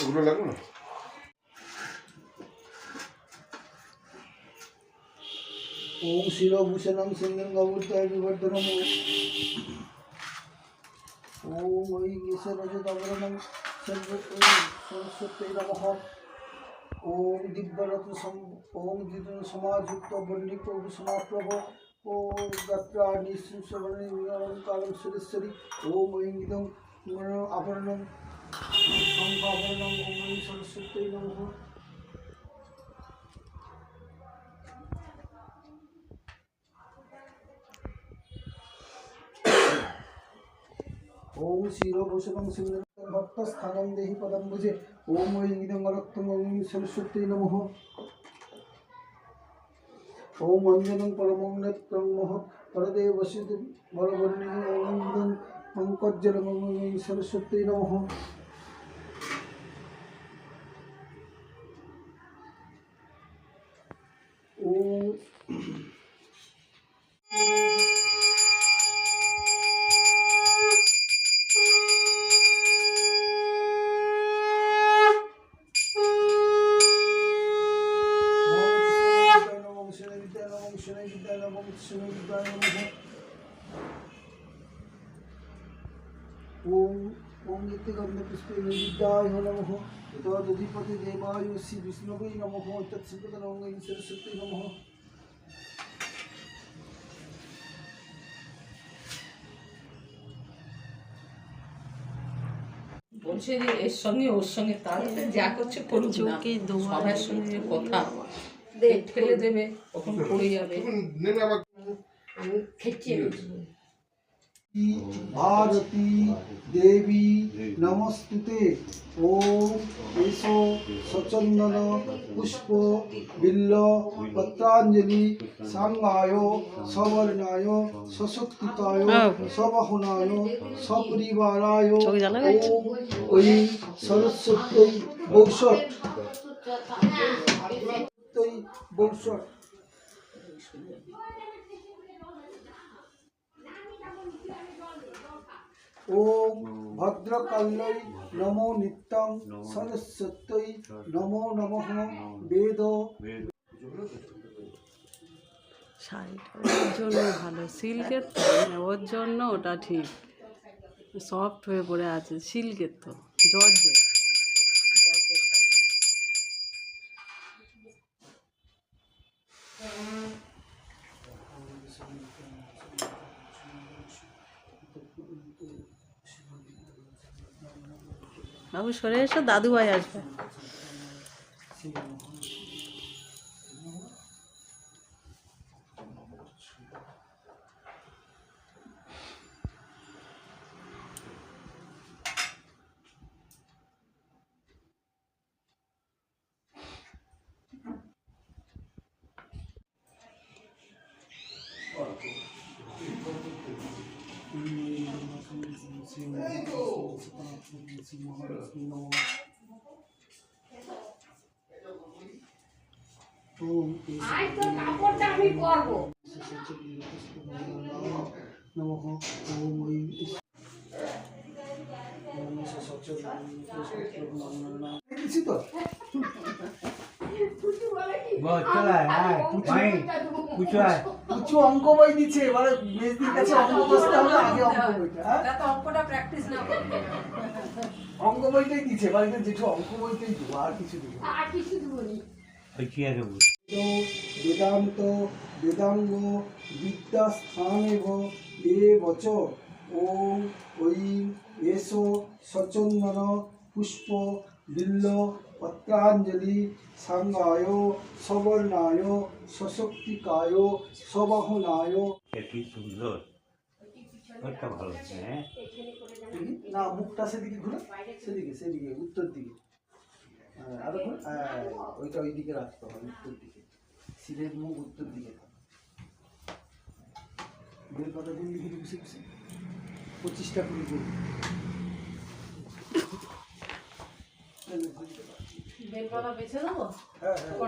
ওগুলো লাগবে না ওম শিরভূষণং সিংহং গৌরতায় বিবর্ধনম ওম ঐ ঈশরজতাবরণং সরস্বতী নমঃ ওম দিব্যরত্ন সম ওম দিব্য সমাযুক্ত বন্ডিত ভূষণাপ্রভ ওম যাত্রা নিঃশ্রবণে কালং সুরেশ্বরী ওম ঐ ইদং সরস্বতী নমঃ ওম শিরভূষণং সিংহং ভক্তস্থানং দেহি পদম ভুজে। ওম ঐ ইদং রক্তং ওম সরস্বতী নমঃ। ওম অঞ্জনং পরমং নেত্রং বলবর্ণী ওম ইদং সরস্বতী নমঃ। ওম ওম নিত্যগন্ধ পুষ্পে নমঃ তদধিপতি দেবায় শ্রী বিষ্ণুবে নমঃ। ওম সরস্বতী নমঃ। বলছে যে এর সঙ্গে ওর সঙ্গে তার যা করছে করুক না সবার সঙ্গে কথা। ঠেলে দেবে কখন পড়ে যাবে। নেমে আমি খেচ্ছি ভারতী দেবী নমস্তুতে ওম এসো সচন্দন পুষ্প বিল্ল পত্রাঞ্জলি সাঙ্গায় সবর্ণায় সশক্তিকায় সবাহনায় সপরিবারায় ওই সরস্বতী বৌষট বৌষট ওম ভদ্রকাল্যৈ নমো নিত্যং সরস্বত্যৈ নমো নমঃ বেদ। শাড়িটা ওর জন্য ভালো। সিল্কের তো মানে ওর জন্য ওটা ঠিক। সফট হয়ে পড়ে আছে সিল্কের তো জর্জেট। বাবু সরে এসো দাদু ভাই আসবে। আজ তো কাপড়টা আমি পরবো কিছু অঙ্ক বই দিচ্ছে এবারে মেজদির কাছে অঙ্ক বসতে হবে আগে অঙ্ক বইটা অঙ্কটা প্র্যাকটিস না। অঙ্ক বইটাই দিচ্ছে বাড়িতে যেটু অঙ্ক বইটাই দেবো আর কিছু দেবো আর কিছু দেবো নি। বেদান্ত বেদাঙ্গ বিদ্যাস্থানেব এ বচ ওম ঐ এসো সচন্দন পুষ্প বিল্ল পত্রাঞ্জলি সাঙ্গায় সবর্ণায় সশক্তিকায় সবাহনায় কি সুন্দর। ওটা ভালো হ্যাঁ। না মুখটা সেদিকে ঘুরে সেদিকে সেদিকে উত্তর দিকে। হ্যাঁ, আরও হ্যাঁ, ওইটা ওই দিকে রাখতে হবে উত্তর দিকে। শিরের মুখ উত্তর দিকে। থাকে পাতা পঁচিশটা হ্যাঁ হ্যাঁ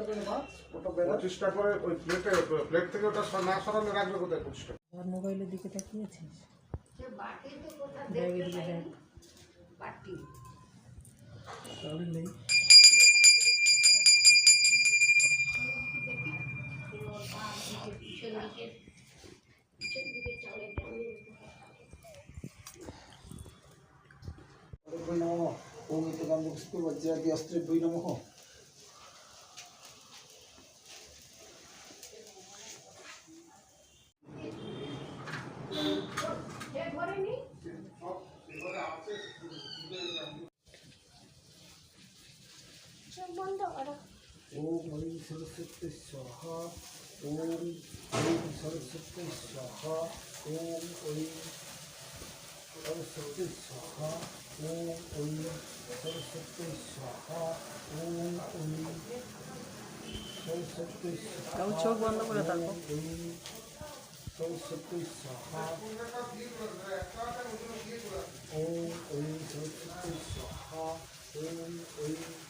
করে মাছ ওটা বেলা? পঁচিশটা করে ওই প্লেটে প্লেট থেকে ওটা না সরালে রাখবে কোথায় পঁচিশটা? আমার মোবাইলের দিকে তাকিয়েছিস? বাটি তো কোথা ব্যাগের দিকে তাহলে নেই। ओम इतगं पुष्पे वज्रादि अस्त्रे वै नमः ओम ऐं सरस्वती स्वाहा ओम ओम सरस्वती स्वाहा ओम ओम सरस्वती स्वाहा ओम ओम सरस्वती स्वाहा ओम ओम सरस्वती स्वाहा ओम ओम सरस्वती स्वाहा ओम ओम सरस्वती स्वाहा ओम ओम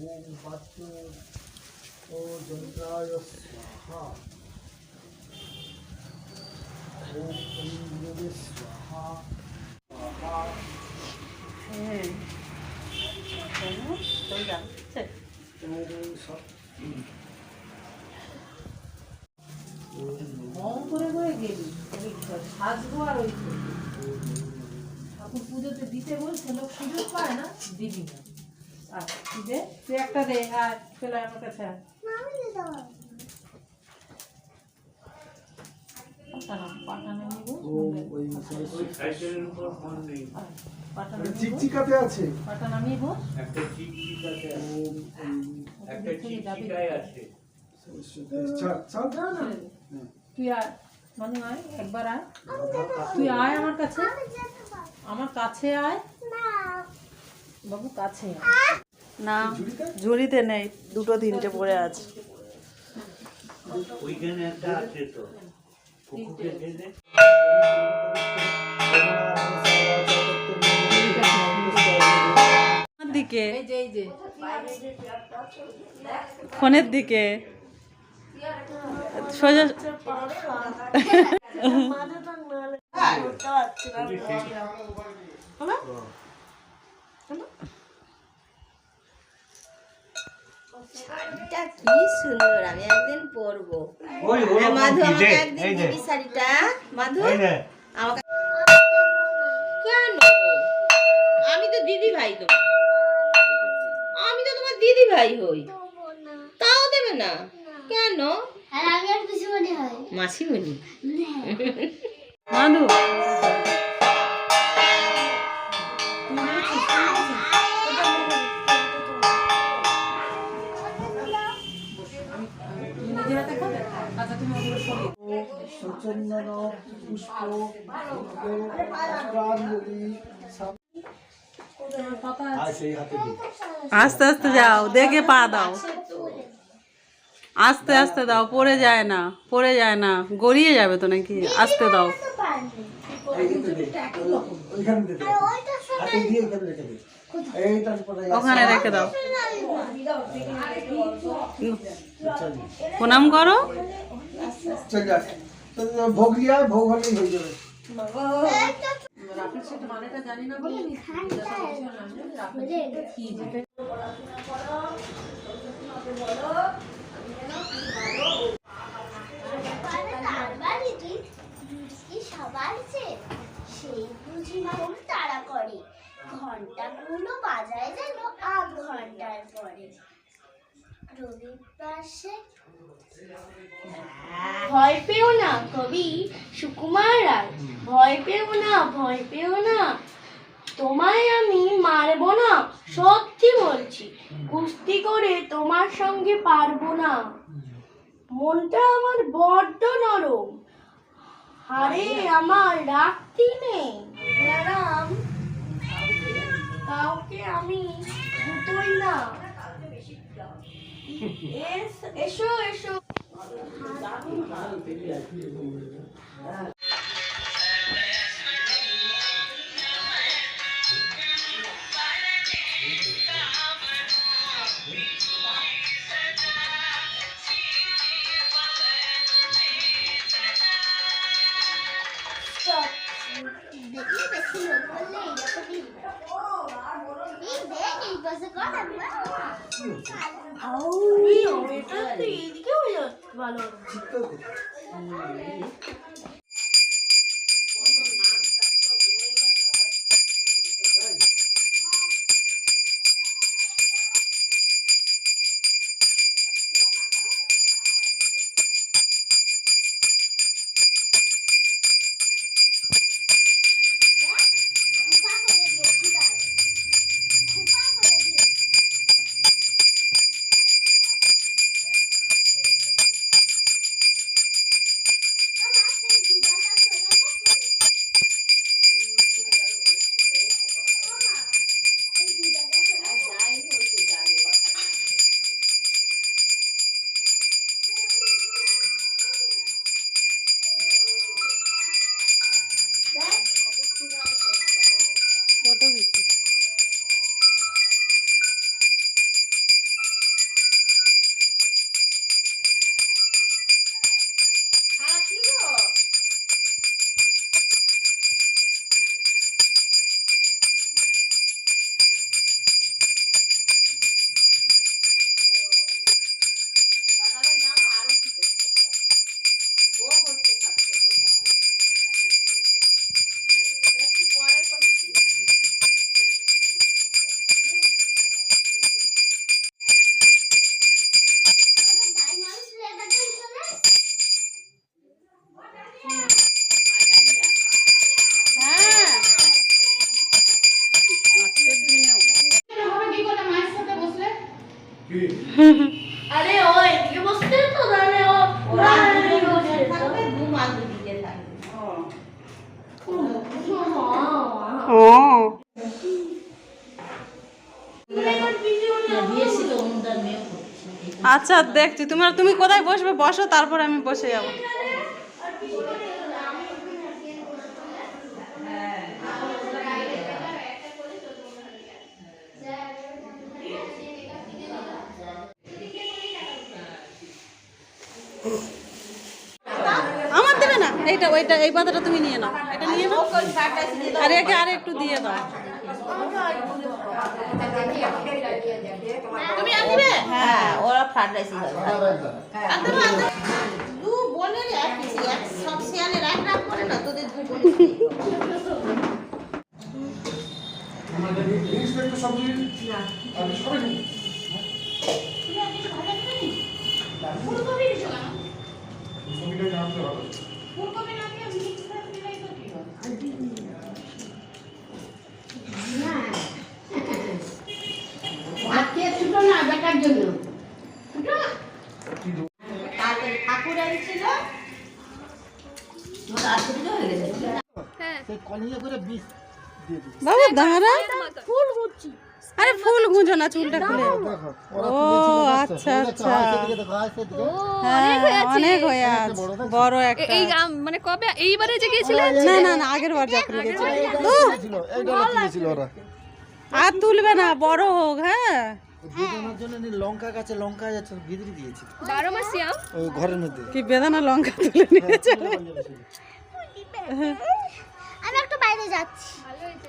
ओम वाच्य ओ जंत्राय स्वाहा ओम इंद्रवे स्वाहा स्वाहा হ্যাঁ কেন? চলে যাচ্ছে ओम सत মম করে করে গেলি ওই সাজবো আর ওই করবো। ঠাকুর পুজোতে দিতে বলছে লোক সুযোগ পায় না দিবি না তুই আর মানে একবার আয়। তুই আয় আমার কাছে। আমার কাছে আয়। বাবু কাছে না ঝুড়িতে নেই দুটো তিনটে পড়ে আছে। ওইখানে একটা আছে তো কুকুরকে দিয়ে দে আমার দিকে? এই যে এই যে। ফোনের দিকে। সোজা শাড়িটা কি সুন্দর আমি একদিন পরবো। ওই হ্যাঁ, ওরকম মাধু আমাকে একদিন দিবি শাড়িটা? মাধু? আমাকে কেন? আমি তো দিদি ভাই তো আমি তো তোমার দিদি ভাই হই। তাও দেবে না? কেন? আর আমি আর কিছু মনে হয়। মাসিমণি? মাধু আস্তে আস্তে যাও, দেখে পা দাও। আস্তে আস্তে দাও, পড়ে যায় না, পড়ে যায় না, গড়িয়ে যাবে তো নাকি? আস্তে দাও। ওখানে রেখে দাও। প্রণাম করো। ভোগ লিয়া ভোগ হলেই হয়ে যাবে সেই বুঝি করে ঘন্টাগুলো বাজায় যেন আধ ঘণ্টার পরে। ভয় পেও না, কবি সুকুমার রায়। ভয় পেও না, ভয় পেও না। তোমায় আমি মারবো না, সত্যি বলছি। কুস্তি করে তোমার সঙ্গে পারব না। মনটা আমার বড্ড নরম। হারে আমার রাখতি নেই। কাউকে আমি দুটোই না। এস- এসো। Bah bientôt ici. দেখছি তুমি তুমি কোথায় বসবে? বসো, তারপর আমি বসে যাব। আমার দেবে না? এইটা, ওইটা, এই পাতাটা তুমি নিয়ে নাও। এটা নিয়ে নাও। আর একে আর একটু দিয়ে দাও। তুমি আনবে? হ্যাঁ ওরা ফ্রাইড রাইসই হবে আনতে আনতে দু বোনের একই এক সব শিয়ালের এক রাত করে না তোদের দু বোনের আমাদের ইন্সপেক্টর সবজি আমি সবাই নিই। ফুলকপিটা জানতে ভালো তারপরে ঠাকুর এনেছিল তারপরে তো হয়ে গেছে বাবু দাঁড়া। আরে ফুল গুঁজো না চুলটা খুলে। ও আচ্ছা আচ্ছা। হায় হায়। হ্যাঁ অনেক হয়ে আছে। বড় একটা। এই মানে কবে? এইবারে যে গেছিলেন না না না আগের বার যখন ওরা। আর তুলবে না বড় হোক হ্যাঁ। বেদানোর জন্য লঙ্কা গাছে লঙ্কা গাছে ভিতরে দিয়েছি। বারো মাসি আম? ঘরের মধ্যে। কি বেদানা লঙ্কা তুলে নিয়ে চলে একটু বাইরে যাচ্ছি। ভালো হয়েছে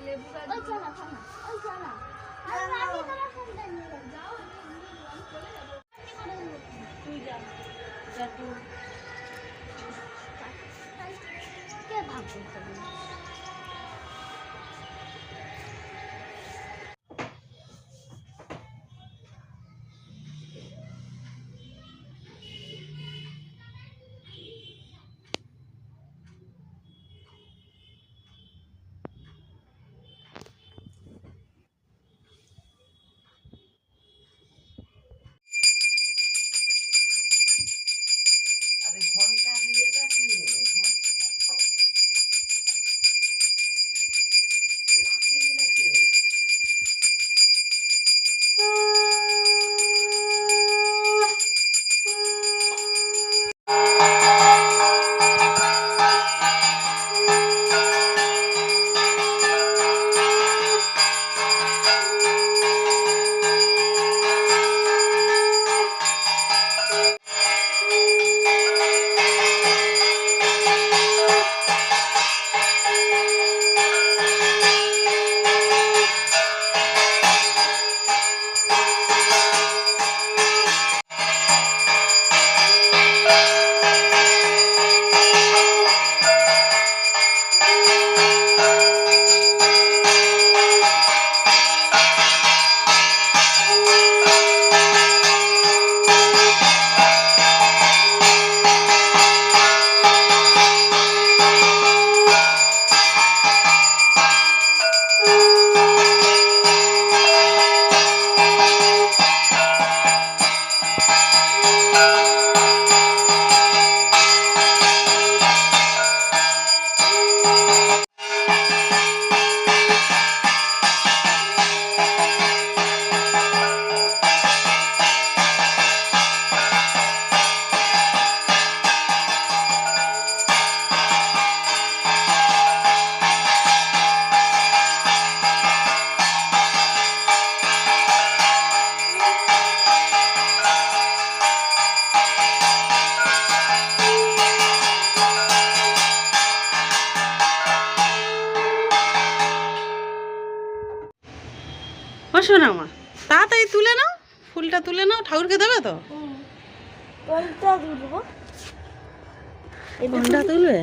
কোনটা তুলবে?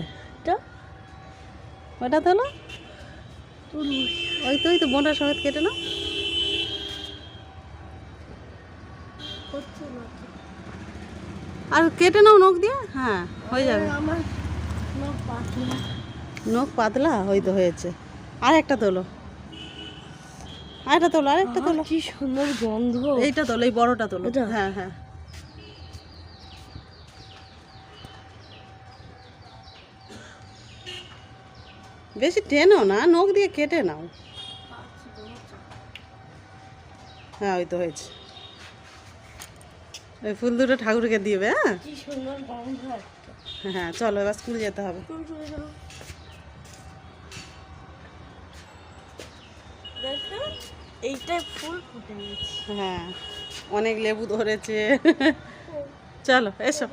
ওটা তোলো? ওই তো ওই তো বোনটা সমেত কেটে নাও। আর কেটে নাও নখ দিয়ে? হ্যাঁ হয়ে যাবে। আমার নখ পাতলা। ওই তো হয়েছে। আর একটা তোলো। আরেকটা তোলো আরেকটা তোলো। কি সুন্দর গন্ধ। এইটা তোলো এই বড়টা তোলো? হ্যাঁ হ্যাঁ। বেশি টেনো না নখ দিয়ে কেটে নাও। হ্যাঁ ওই তো হয়েছে। ওই ফুল দুটো ঠাকুরকে দিবে হ্যাঁ? হ্যাঁ চলো এবার স্কুল যেতে হবে। এইটাই ফুল ফুটে হ্যাঁ অনেক লেবু ধরেছে। চলো এসো।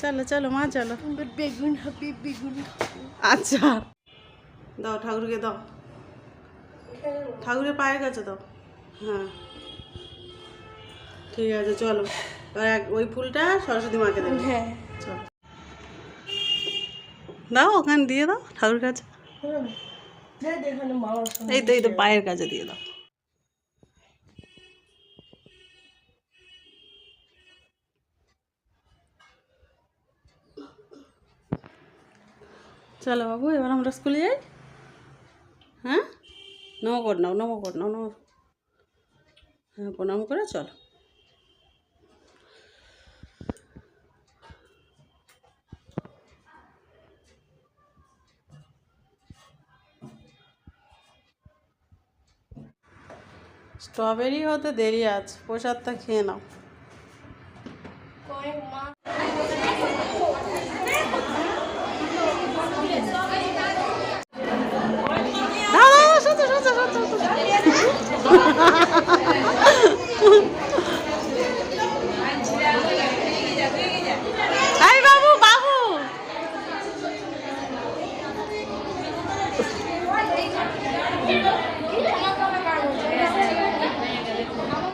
চলো চলো মা চলো। বেগুন হবে বেগুন আচ্ছা। দাও ঠাকুরকে দাও। ঠাকুরের পায়ের কাছে দাও। হ্যাঁ। ঠিক আছে চলো। ওই ফুলটা সরস্বতী মাকে দেবে। হ্যাঁ। চলো। দাও ওখানে দিয়ে দাও ঠাকুর কাছে। এই তো এই তো পায়ের কাছে দিয়ে দাও। চলো বাবু, এবার আমরা স্কুলে যাই। হ্যাঁ? নমো কর নাও নমো কর নাও নমো হ্যাঁ প্রণাম করে চলো। স্ট্রবেরি হতে দেরি আছে, প্রসাদটা খেয়ে নাও।